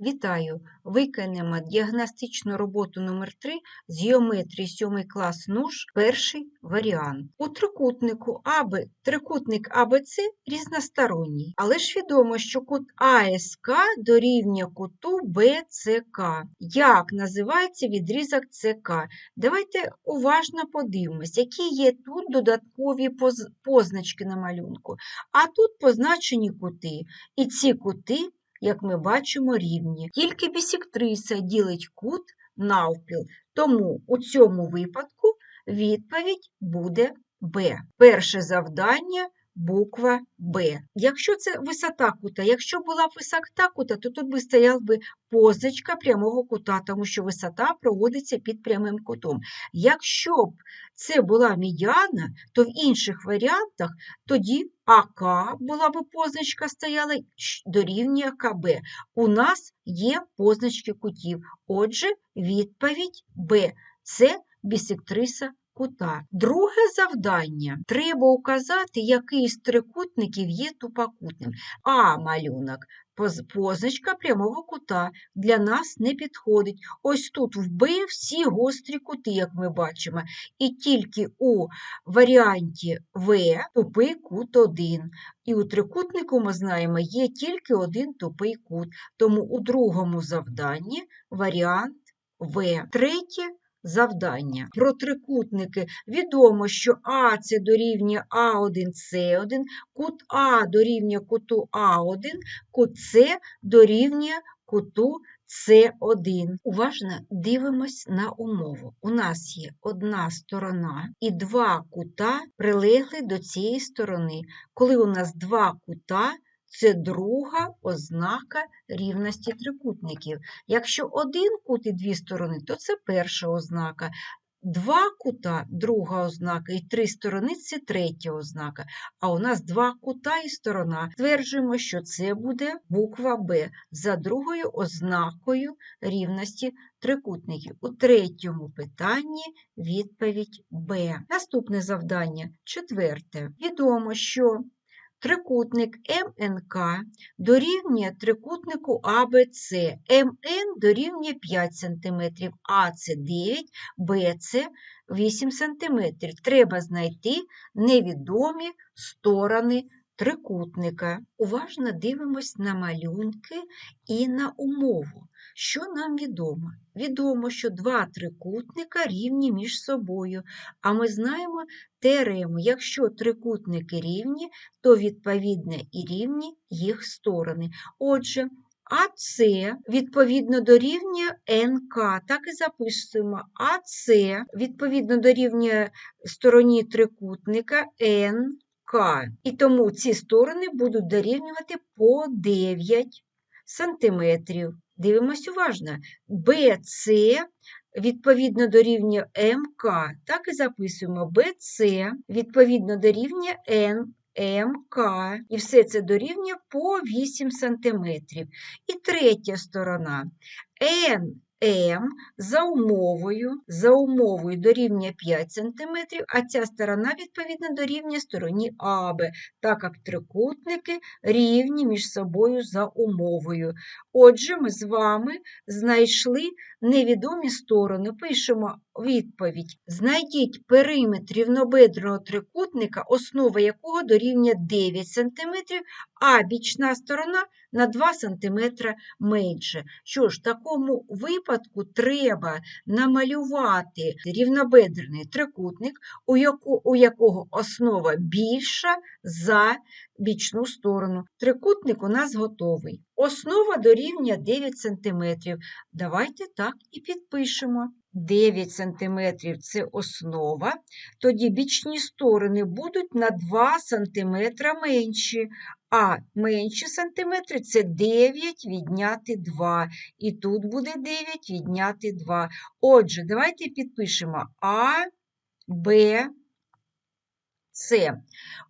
Вітаю! Виконаємо діагностичну роботу номер 3 з геометрії 7 клас НУШ, перший варіант. У трикутнику АБ, трикутник АБЦ різносторонній, але ж відомо, що кут АСК дорівнює куту БЦК. Як називається відрізок ЦК? Давайте уважно подивимось, які є тут додаткові позначки на малюнку. А тут позначені кути. І ці кути як ми бачимо, рівні. Тільки бісектриса ділить кут навпіл, тому у цьому випадку відповідь буде Б. Перше завдання буква Б. Якщо це висота кута, якщо була б висота кута, то тут би стояла би позначка прямого кута, тому що висота проводиться під прямим кутом. Якщо б це була медіана, то в інших варіантах тоді АК була б позначка стояла дорівнює КБ. У нас є позначки кутів. Отже, відповідь Б. Це бісектриса кута. Друге завдання. Треба указати, який з трикутників є тупокутним. А малюнок. Позначка прямого кута для нас не підходить. Ось тут в Б всі гострі кути, як ми бачимо. І тільки у варіанті В тупий кут 1. І у трикутнику ми знаємо, є тільки один тупий кут. Тому у другому завданні варіант В. Третє завдання. Про трикутники відомо, що А це дорівнює А1, С1, кут А дорівнює куту А1, кут С дорівнює куту С1. Уважно дивимось на умову. У нас є одна сторона і два кута прилегли до цієї сторони. Коли у нас два кута, це друга ознака рівності трикутників. Якщо один кут і дві сторони, то це перша ознака. Два кута друга ознака, і три сторони це третя ознака. А у нас два кута і сторона. Стверджуємо, що це буде буква Б за другою ознакою рівності трикутників. У третьому питанні відповідь Б. Наступне завдання четверте. Відомо, що Трикутник МНК дорівнює трикутнику АБЦ. МН дорівнює 5 см, АЦ 9, БЦ 8 см. Треба знайти невідомі сторони трикутника. Уважно дивимось на малюнки і на умову. Що нам відомо? Відомо, що два трикутника рівні між собою, а ми знаємо теорему, якщо трикутники рівні, то відповідно і рівні їх сторони. Отже, АС відповідно дорівнює НК, так і записуємо. АС відповідно дорівнює стороні трикутника НК. І тому ці сторони будуть дорівнювати по 9 сантиметрів. Дивимось уважно. БЦ відповідно дорівнює МК. Так і записуємо БЦ відповідно дорівнює Н. МК, і все це дорівнює по 8 см. І третя сторона НМ за умовою, за умовою дорівнює 5 см, а ця сторона відповідно дорівнює стороні АБ, так як трикутники рівні між собою за умовою. Отже, ми з вами знайшли невідомі сторони. Пишемо відповідь. Знайдіть периметр рівнобедреного трикутника, основа якого дорівнює 9 см, а бічна сторона на 2 см менше. Що ж, в такому випадку треба намалювати рівнобедрений трикутник, у, якого основа більша за бічну сторону. Трикутник у нас готовий. Основа дорівнює 9 см. Давайте так і підпишемо. 9 см – це основа, тоді бічні сторони будуть на 2 см менші, а менші сантиметри – це 9 відняти 2. І тут буде 9 відняти 2. Отже, давайте підпишемо А, Б, С.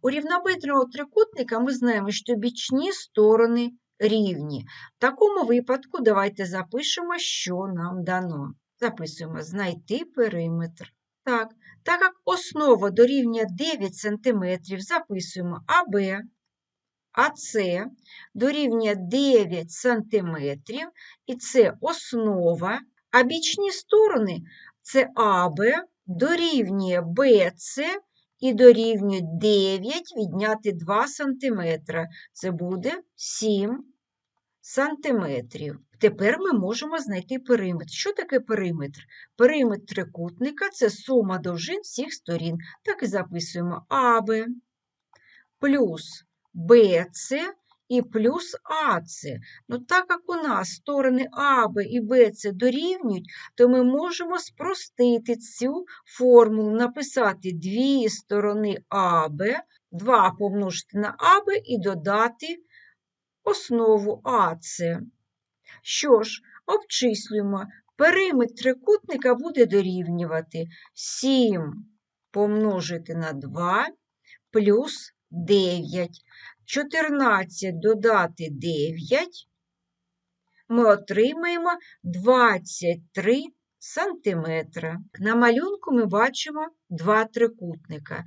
У рівнобедреного трикутника ми знаємо, що бічні сторони рівні. В такому випадку давайте запишемо, що нам дано. Записуємо знайти периметр. Так, так як основа дорівнює 9 см, записуємо АБ, АС дорівнює 9 см, і це основа, а бічні сторони це АБ дорівнює БЦ і дорівнює 9 відняти 2 см. Це буде 7 сантиметрів. Тепер ми можемо знайти периметр. Що таке периметр? Периметр трикутника – це сума довжин всіх сторін. Так і записуємо АБ плюс БЦ і плюс АЦ. Ну, так як у нас сторони АБ і БЦ дорівнюють, то ми можемо спростити цю формулу, написати дві сторони АБ, 2 помножити на АБ і додати основу АЦ. Що ж, обчислюємо. Периметр трикутника буде дорівнювати 7 помножити на 2 плюс 9. 14 додати 9, ми отримаємо 23 сантиметра. На малюнку ми бачимо два трикутника.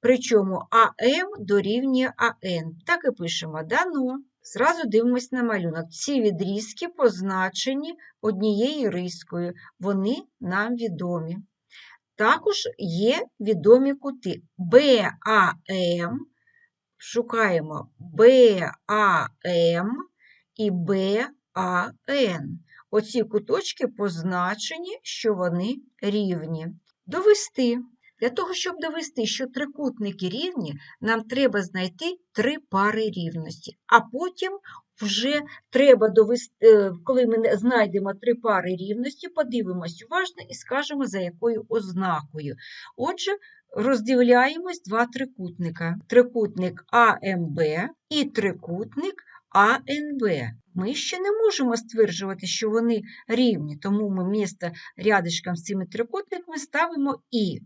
Причому АМ дорівнює АН. Так і пишемо дано. Зразу дивимось на малюнок. Ці відрізки позначені однією рискою, вони нам відомі. Також є відомі кути БАМ, шукаємо БАМ і БАН. Оці куточки позначені, що вони рівні. Довести. Для того, щоб довести, що трикутники рівні, нам треба знайти три пари рівності, а потім вже треба довести, е, коли ми знайдемо три пари рівності, подивимось уважно і скажемо, за якою ознакою. Отже, роздивляємось два трикутника: трикутник АМБ і трикутник АНБ. Ми ще не можемо стверджувати, що вони рівні, тому ми місто рядишком з цими трикутниками ставимо І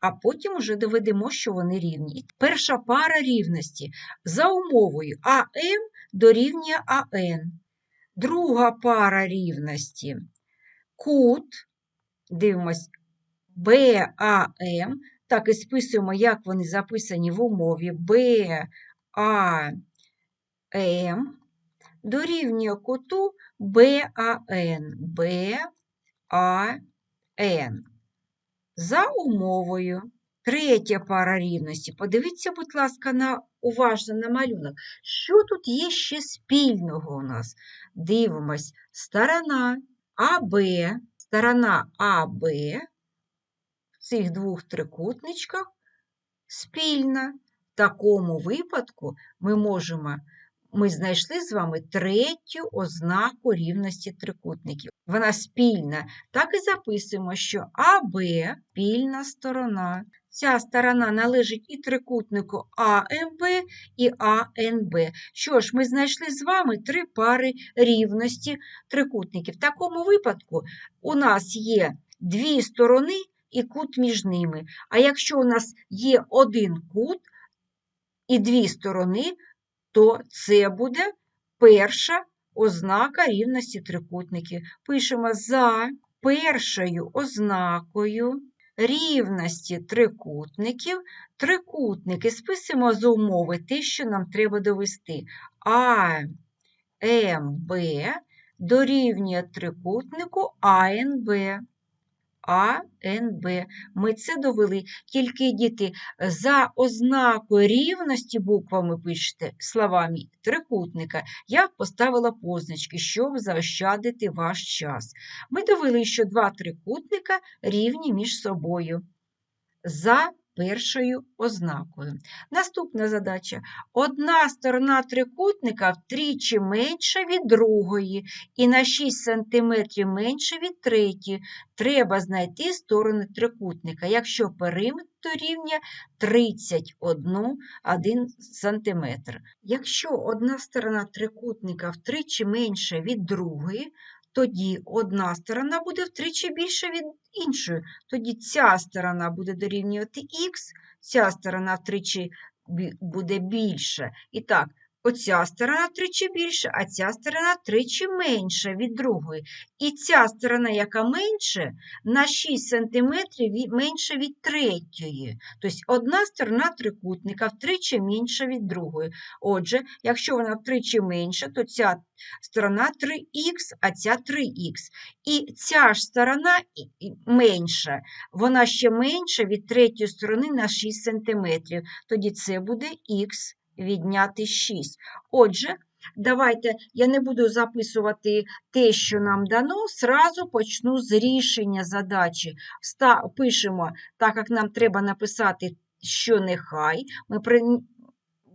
а потім уже доведемо, що вони рівні. Перша пара рівності за умовою АМ дорівнює АН. Друга пара рівності кут, дивимось, БАМ, так і списуємо, як вони записані в умові БАМ дорівнює куту БАН. БАН за умовою. Третя пара рівності. Подивіться, будь ласка, на, уважно на малюнок. Що тут є ще спільного у нас? Дивимось, сторона АБ, сторона АБ цих двох трикутничках спільна. В такому випадку ми можемо ми знайшли з вами третю ознаку рівності трикутників. Вона спільна. Так і записуємо, що АБ спільна сторона. Ця сторона належить і трикутнику АМБ і АНБ. Що ж, ми знайшли з вами три пари рівності трикутників. В такому випадку у нас є дві сторони і кут між ними. А якщо у нас є один кут і дві сторони, то це буде перша ознака рівності трикутників. Пишемо за першою ознакою рівності трикутників, трикутники списуємо з умови те, що нам треба довести. А МБ дорівнює трикутнику АНБ. А, Н, Б. Ми це довели. Тільки діти за ознакою рівності буквами пишете словами трикутника. Я поставила позначки, щоб заощадити ваш час. Ми довели, що два трикутника рівні між собою. За першою ознакою. Наступна задача. Одна сторона трикутника втричі менша від другої і на 6 см менше від третьої. Треба знайти сторони трикутника, якщо периметр рівня 31 см. Якщо одна сторона трикутника втричі менша від другої, тоді одна сторона буде втричі більше від іншої. Тоді ця сторона буде дорівнювати х, ця сторона втричі буде більше. І так, Оця сторона втричі більша, а ця сторона втричі менша від другої. І ця сторона, яка менше, на 6 см менше від третьої. Тобто одна сторона трикутника втричі менша від другої. Отже, якщо вона втричі менша, то ця сторона 3х, а ця 3х. І ця ж сторона менша, вона ще менша від третьої сторони на 6 см. Тоді це буде х відняти 6. Отже, давайте я не буду записувати те, що нам дано, сразу почну з рішення задачі. Пишемо, так як нам треба написати, що нехай, ми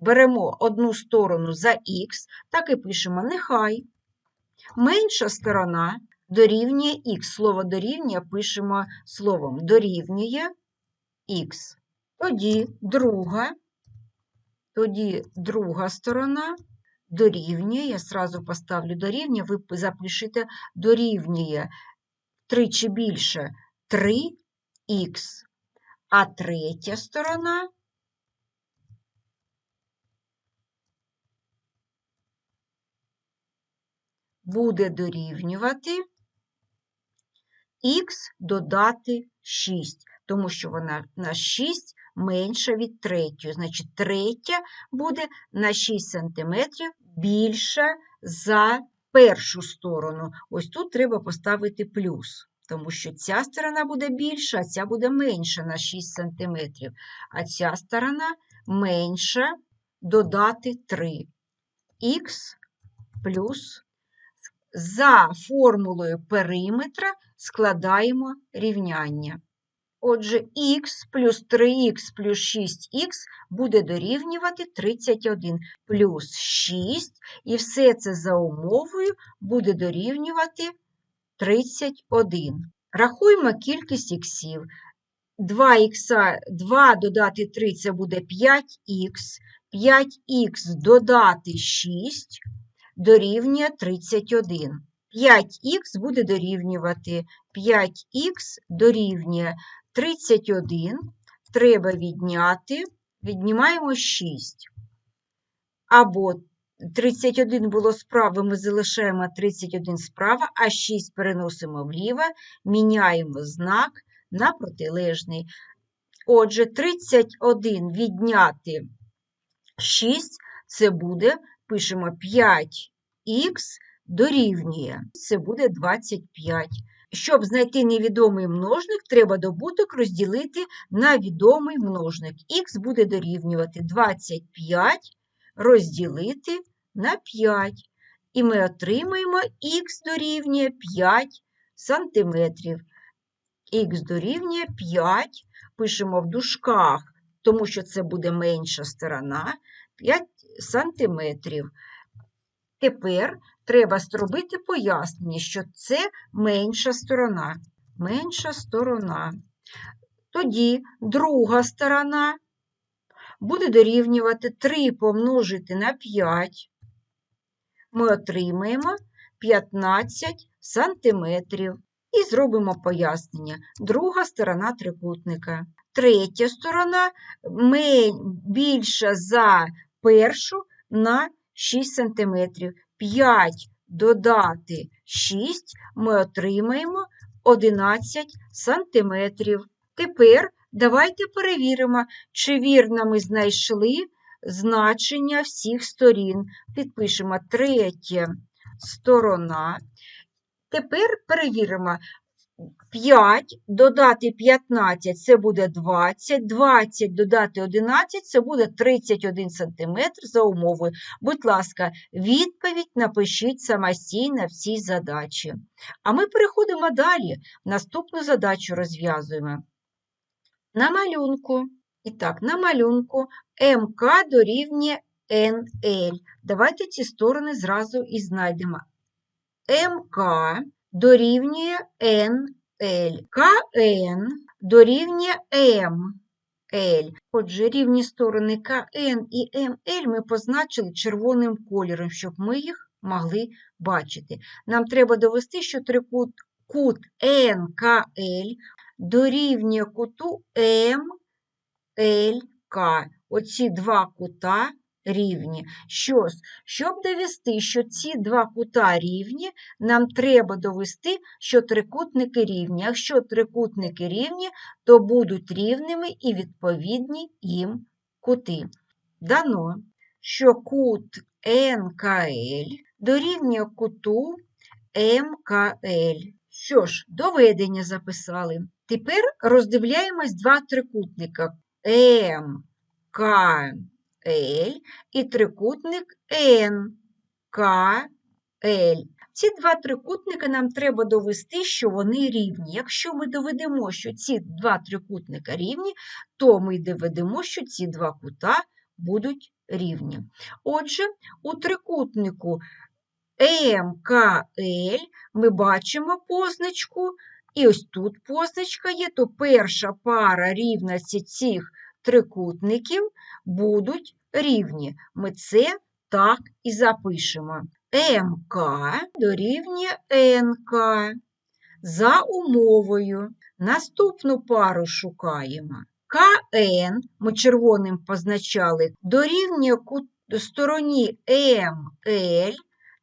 беремо одну сторону за х, так і пишемо нехай. Менша сторона дорівнює х. Слово дорівнює пишемо словом дорівнює х. Тоді друга, тоді друга сторона дорівнює, я сразу поставлю дорівнює, ви запишете дорівнює тричі більше 3х, а третя сторона буде дорівнювати х додати 6, тому що вона на 6 менша від третьої. Значить, третя буде на 6 см більша за першу сторону. Ось тут треба поставити плюс, тому що ця сторона буде більша, а ця буде менша на 6 см, а ця сторона менша додати 3. х плюс за формулою периметра складаємо рівняння. Отже, х плюс 3х плюс 6х буде дорівнювати 31 плюс 6, і все це за умовою буде дорівнювати 31. Рахуємо кількість іксів. 2х, 2 додати 3 це буде 5х, 5х додати 6 дорівнює 31. 5х буде дорівнювати 5х дорівнює 31. Треба відняти, віднімаємо 6. Або 31 було справа, ми залишаємо 31 справа, а 6 переносимо вліво, міняємо знак на протилежний. Отже, 31 відняти 6 це буде, пишемо 5х дорівнює, це буде 25. Щоб знайти невідомий множник, треба добуток розділити на відомий множник. Х буде дорівнювати 25 розділити на 5. І ми отримаємо х дорівнює 5 сантиметрів. Х дорівнює 5, пишемо в дужках, тому що це буде менша сторона, 5 сантиметрів. Тепер треба зробити пояснення, що це менша сторона. Менша сторона. Тоді друга сторона буде дорівнювати 3 помножити на 5. Ми отримаємо 15 сантиметрів. І зробимо пояснення. Друга сторона трикутника. Третя сторона більша за першу на 6 см. 5 додати 6 ми отримаємо 11 сантиметрів. Тепер давайте перевіримо, чи вірно ми знайшли значення всіх сторін. Підпишемо третє сторона. Тепер перевіримо. 5 додати 15 це буде 20, 20 додати 11 це буде 31 см за умовою. Будь ласка, відповідь напишіть самостійно в цій задачі. А ми переходимо далі. Наступну задачу розв'язуємо. На малюнку. І так, на малюнку МК дорівнює НЛ. Давайте ці сторони зразу і знайдемо. МК дорівнює НЛ. КН дорівнює МЛ. Отже, рівні сторони КН і МЛ ми позначили червоним кольором, щоб ми їх могли бачити. Нам треба довести, що трикут кут НКЛ дорівнює куту МЛК. Оці два кута рівні. Що ж, щоб довести, що ці два кута рівні, нам треба довести, що трикутники рівні. Якщо трикутники рівні, то будуть рівними і відповідні їм кути. Дано, що кут НКЛ дорівнює куту МКЛ. Що ж, доведення записали. Тепер роздивляємось два трикутника МКЛ і трикутник НКЛ. Ці два трикутника нам треба довести, що вони рівні. Якщо ми доведемо, що ці два трикутника рівні, то ми доведемо, що ці два кута будуть рівні. Отже, у трикутнику МКЛ ми бачимо позначку, і ось тут позначка є, то перша пара рівності цих трикутників будуть рівні. Ми це так і запишемо. МК дорівнює НК за умовою. Наступну пару шукаємо. КН, ми червоним позначали, дорівнює стороні МЛ,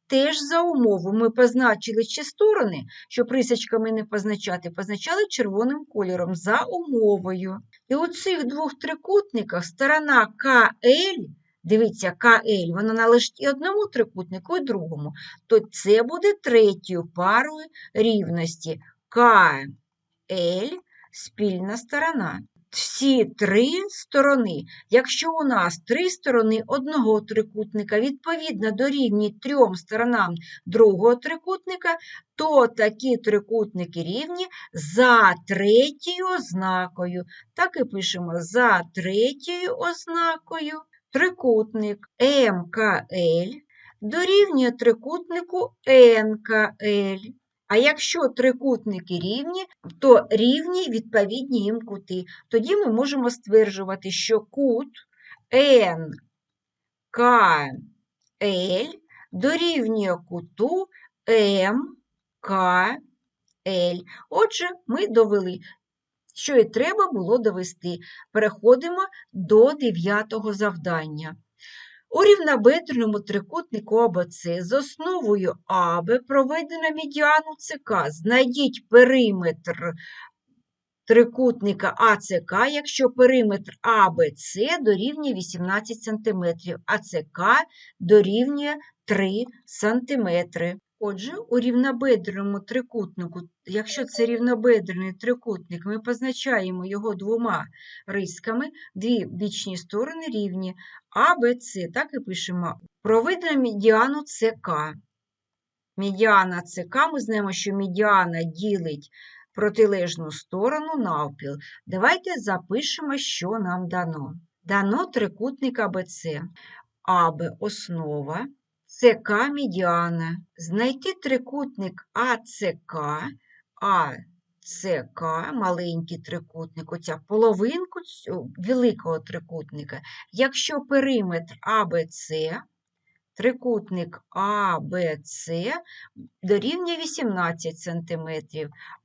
теж за умову. Ми позначили чи сторони, щоб рисочками не позначати, позначали червоним кольором за умовою. І у цих двох трикутниках сторона КЛ, дивіться, КЛ, вона належить і одному трикутнику, і другому, то це буде третьою парою рівності. КЛ спільна сторона. Всі три сторони. Якщо у нас три сторони одного трикутника відповідно дорівнюють трьом сторонам другого трикутника, то такі трикутники рівні за третьою ознакою. Так і пишемо за третьою ознакою трикутник МКЛ дорівнює трикутнику НКЛ. А якщо трикутники рівні, то рівні відповідні їм кути. Тоді ми можемо стверджувати, що кут НКЛ дорівнює куту МКЛ. Отже, ми довели, що і треба було довести. Переходимо до дев'ятого завдання. У рівнобедреному трикутнику АБЦ з основою АБ проведено медіану ЦК. Знайдіть периметр трикутника АЦК, якщо периметр АБЦ дорівнює 18 см, а ЦК дорівнює 3 см. Отже, у рівнобедреному трикутнику, якщо це рівнобедрений трикутник, ми позначаємо його двома рисками, дві бічні сторони рівні, А, Б, С, так і пишемо. Проведено медіану ЦК. Медіана ЦК, ми знаємо, що медіана ділить протилежну сторону навпіл. Давайте запишемо, що нам дано. Дано трикутник АБЦ. АБ – основа, ЦК медіана. Знайти трикутник АЦК, АЦК, маленький трикутник, оця половинку великого трикутника. Якщо периметр АБЦ, трикутник АБЦ дорівнює 18 см,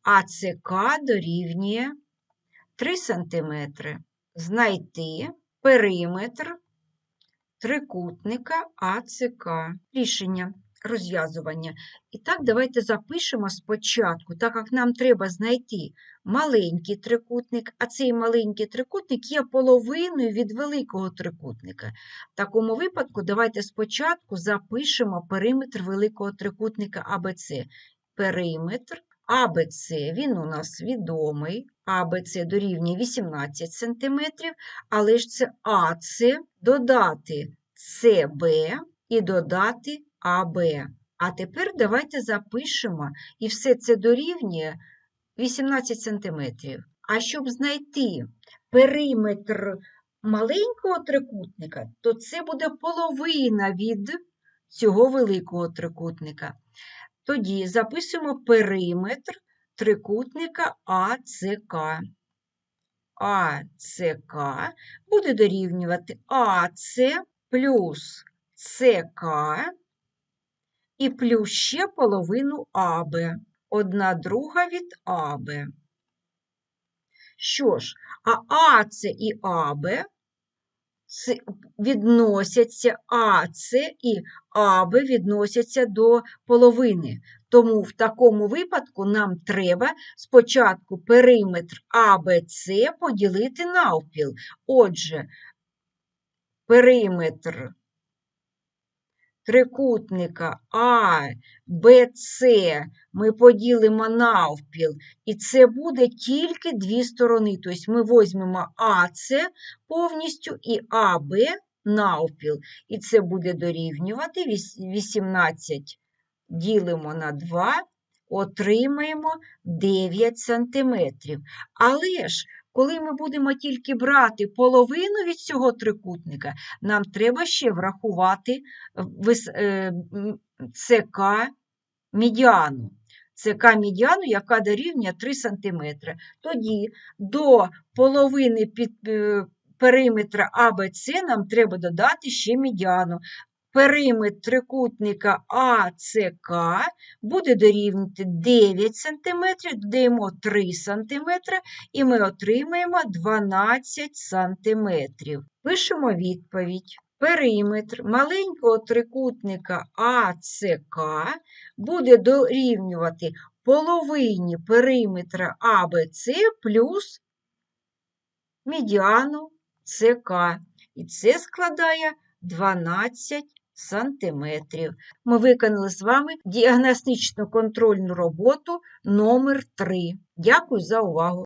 АЦК дорівнює 3 см. Знайти периметр трикутника АЦК. Рішення розв'язування. І так, давайте запишемо спочатку, так як нам треба знайти маленький трикутник, а цей маленький трикутник є половиною від великого трикутника. В такому випадку давайте спочатку запишемо периметр великого трикутника АБЦ. Периметр АБЦ, він у нас відомий, АБЦ дорівнює 18 см, але ж це АЦ додати СБ і додати АБ. А тепер давайте запишемо, і все це дорівнює 18 см. А щоб знайти периметр маленького трикутника, то це буде половина від цього великого трикутника. Тоді записуємо периметр трикутника АЦК. АЦК буде дорівнювати АЦ плюс ЦК і плюс ще половину АБ. Одна друга від АБ. Що ж, а АЦ і АБ відносяться АС і АБ відносяться до половини. Тому в такому випадку нам треба спочатку периметр АБЦ поділити навпіл. Отже, периметр трикутника А, Б, С ми поділимо навпіл, і це буде тільки дві сторони. Тобто ми візьмемо АС повністю і АБ навпіл. І це буде дорівнювати 18 ділимо на 2, отримаємо 9 сантиметрів. Але ж, коли ми будемо тільки брати половину від цього трикутника, нам треба ще врахувати е, м, ЦК медіану. ЦК медіану, яка дорівнює 3 см. Тоді до половини під, е, периметра АБЦ нам треба додати ще медіану. Периметр трикутника АЦК буде дорівнювати 9 см, додаємо 3 см, і ми отримаємо 12 см. Пишемо відповідь. Периметр маленького трикутника АЦК буде дорівнювати половині периметра АБЦ плюс медіану ЦК. І це складає 12 сантиметрів. Ми виконали з вами діагностично контрольну роботу номер 3. Дякую за увагу!